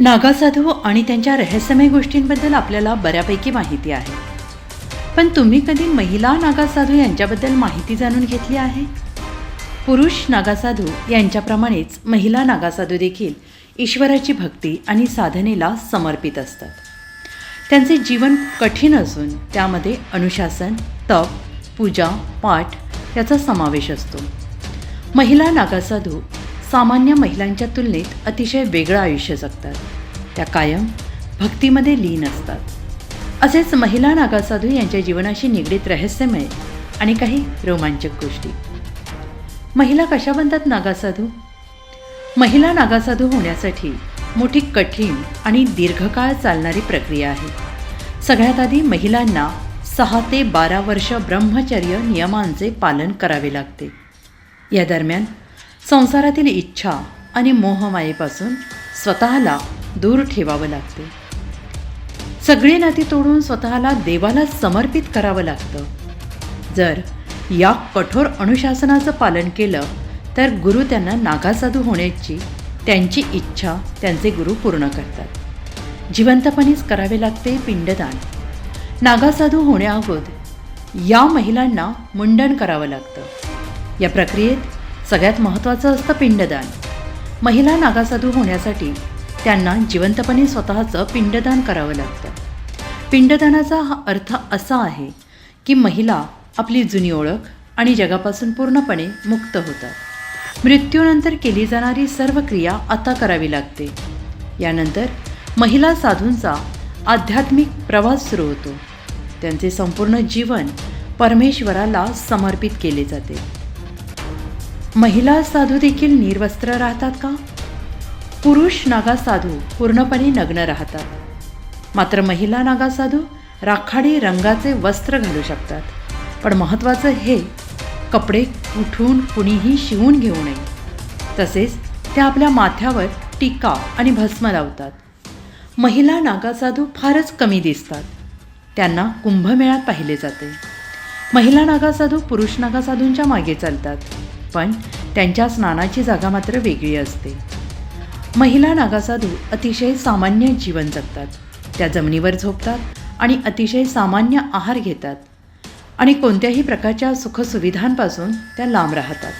नागासाधू आणि त्यांच्या रहस्यमय गोष्टींबद्दल आपल्याला बऱ्यापैकी माहिती आहे. पण तुम्ही कधी महिला नागासाधू यांच्याबद्दल माहिती जाणून घेतली आहे? पुरुष नागासाधू यांच्याप्रमाणेच महिला नागासाधू देखील ईश्वराची भक्ती आणि साधनेला समर्पित असतात. त्यांचे जीवन कठीण असून त्यामध्ये अनुशासन तप पूजा पाठ याचा समावेश असतो. महिला नागासाधू सामान्य महिलांच्या तुलनेत अतिशय वेगळं आयुष्य जगतात. त्या कायम भक्तीमध्ये लीन असतात. असेच महिला नागासाधू यांच्या जीवनाशी निगडीत रहस्यमय आणि काही रोमांचक गोष्टी. महिला कशा बनतात नागासाधू? महिला नागासाधू होण्यासाठी मोठी कठीण आणि दीर्घकाळ चालणारी प्रक्रिया आहे. सगळ्यात आधी महिलांना सहा ते बारा वर्ष ब्रह्मचर्य नियमांचे पालन करावे लागते. या दरम्यान संसारातील इच्छा आणि मोहमायेपासून स्वतःला दूर ठेवावं लागते. सगळी नाती तोडून स्वतःला देवाला समर्पित करावं लागतं. जर या कठोर अनुशासनाचं पालन केलं तर गुरु त्यांना नागासाधू होण्याची त्यांची इच्छा त्यांचे गुरु पूर्ण करतात. जिवंतपणीच करावे लागते पिंडदान. नागासाधू होण्याअगोदर या महिलांना मुंडन करावं लागतं. या प्रक्रियेत सगळ्यात महत्त्वाचं असतं पिंडदान. महिला नागासाधू होण्यासाठी त्यांना जिवंतपणे स्वतःचं पिंडदान करावं लागतं. पिंडदानाचा हा अर्थ असा आहे की महिला आपली जुनी ओळख आणि जगापासून पूर्णपणे मुक्त होतात. मृत्यूनंतर केली जाणारी सर्व क्रिया आता करावी लागते. यानंतर महिला साधूंचा आध्यात्मिक प्रवास सुरू होतो. त्यांचे संपूर्ण जीवन परमेश्वराला समर्पित केले जाते. महिला साधू देखील निर्वस्त्र राहतात का? पुरुष नागा साधू पूर्णपणे नग्न राहतात. मात्र महिला नागा साधू राखाडी रंगाचे वस्त्र घालू शकतात. पण महत्त्वाचं हे कपडे कुठून कुणीही शिवून घेऊ नये. तसेच त्या आपल्या माथ्यावर टीका आणि भस्म लावतात. महिला नागासाधू फारच कमी दिसतात. त्यांना कुंभमेळ्यात पाहिले जाते. महिला नागासाधू पुरुष नागासाधूंच्या मागे चालतात. पण त्यांच्या स्नानाची जागा मात्र वेगळी असते. महिला नागासाधू अतिशय सामान्य जीवन जगतात. त्या जमिनीवर झोपतात आणि अतिशय सामान्य आहार घेतात आणि कोणत्याही प्रकारच्या सुखसुविधांपासून त्या लांब राहतात.